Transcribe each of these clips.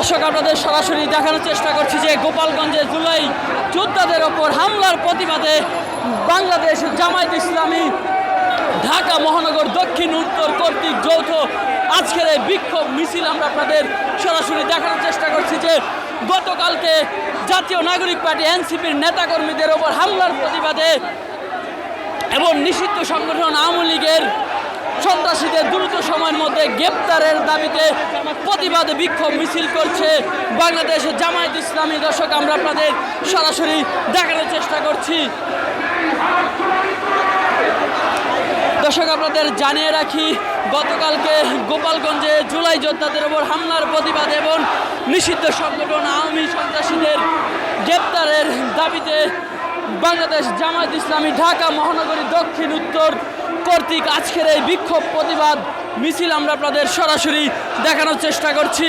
দর্শক, আপনাদের সরাসরি দেখানোর চেষ্টা করছি যে গোপালগঞ্জে জুলাই যোদ্ধাদের ওপর হামলার প্রতিবাদে বাংলাদেশ জামায়াত ইসলামী ঢাকা মহানগর দক্ষিণ উত্তর কর্তৃক যৌথ আজকের এই বিক্ষোভ মিছিল আমরা আপনাদের সরাসরি দেখানোর চেষ্টা করছি যে গতকালকে জাতীয় নাগরিক পার্টি এনসিপির নেতাকর্মীদের ওপর হামলার প্রতিবাদে এবং নিষিদ্ধ সংগঠন আওয়ামী লীগের সন্ত্রাসীদের দ্রুত সময়ের মধ্যে গ্রেপ্তারের দাবিতে প্রতিবাদে বিক্ষোভ মিছিল করছে বাংলাদেশের জামায়াত ইসলামী। দর্শক, আমরা আপনাদের সরাসরি দেখানোর চেষ্টা করছি। দর্শক, আপনাদের জানিয়ে রাখি, গতকালকে গোপালগঞ্জে জুলাই যোদ্ধাদের ওপর হামলার প্রতিবাদ এবং নিষিদ্ধ সংগঠন আওয়ামী সন্ত্রাসীদের গ্রেপ্তারের দাবিতে বাংলাদেশ জামায়াত ইসলামী ঢাকা মহানগরী দক্ষিণ উত্তর কর্তৃক আজকের এই বিক্ষোভ প্রতিবাদ মিছিল আমরা আপনাদের সরাসরি দেখানোর চেষ্টা করছি।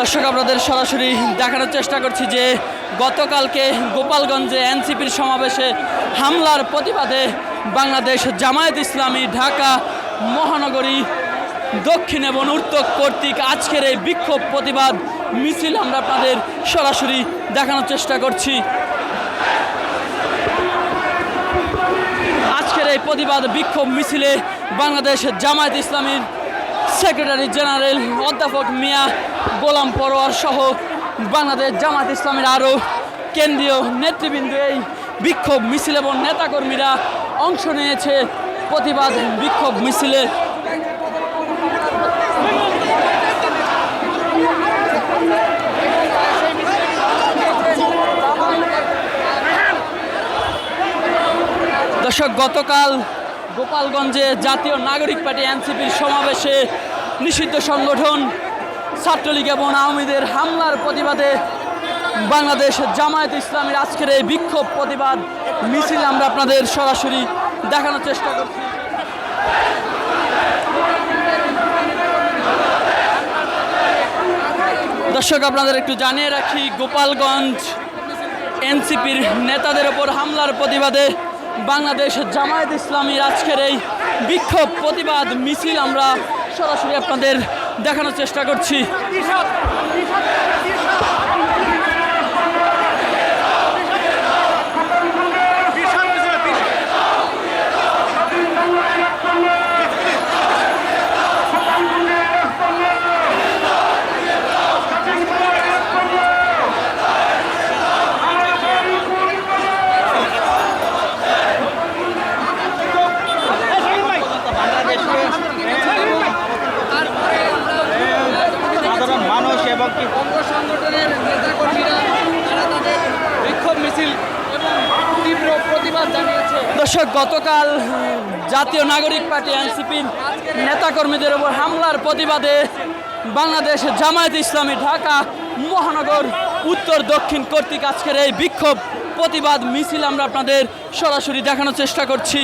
দর্শক, আপনাদের সরাসরি দেখানোর চেষ্টা করছি যে গতকালকে গোপালগঞ্জে এনসিপির সমাবেশে হামলার প্রতিবাদে বাংলাদেশ জামায়াত ইসলামী ঢাকা মহানগরী দক্ষিণ এবং উত্তর কর্তৃক আজকের এই বিক্ষোভ প্রতিবাদ মিছিল আমরা আপনাদের সরাসরি দেখানোর চেষ্টা করছি। আজকের এই প্রতিবাদ বিক্ষোভ মিছিলে বাংলাদেশ জামায়াত ইসলামীর সেক্রেটারি জেনারেল অধ্যাপক মিয়া গোলাম পরোয়ার সহ বাংলাদেশ জামাত ইসলামের আরও কেন্দ্রীয় নেতৃবৃন্দ এই বিক্ষোভ মিছিল এবং নেতাকর্মীরা অংশ নিয়েছে প্রতিবাদ বিক্ষোভ মিছিলে। দর্শক, গতকাল গোপালগঞ্জে জাতীয় নাগরিক পার্টি এনসিপির সমাবেশে নিষিদ্ধ সংগঠন, ছাত্রলীগ এবং আওয়ামীদের হামলার প্রতিবাদে বাংলাদেশ জামায়াত ইসলামের আজকের এই বিক্ষোভ প্রতিবাদ মিছিল আমরা আপনাদের সরাসরি দেখানোর চেষ্টা করছি। দর্শক, আপনাদের একটু জানিয়ে রাখি, গোপালগঞ্জ এনসিপির নেতাদের ওপর হামলার প্রতিবাদে বাংলাদেশ জামায়াত ইসলামীর আজকের এই বিক্ষোভ প্রতিবাদ মিছিল আমরা সরাসরি আপনাদের দেখানোর চেষ্টা করছি। সংগঠনের নেতাকর্মীরা, তারা তাদের বিক্ষোভ মিছিল দর্শক, গতকাল জাতীয় নাগরিক পার্টি এনসিপির নেতাকর্মীদের উপর হামলার প্রতিবাদে বাংলাদেশ জামায়াত ইসলামী ঢাকা মহানগর উত্তর দক্ষিণ কর্তৃক আজকের এই বিক্ষোভ প্রতিবাদ মিছিল আমরা আপনাদের সরাসরি দেখানোর চেষ্টা করছি।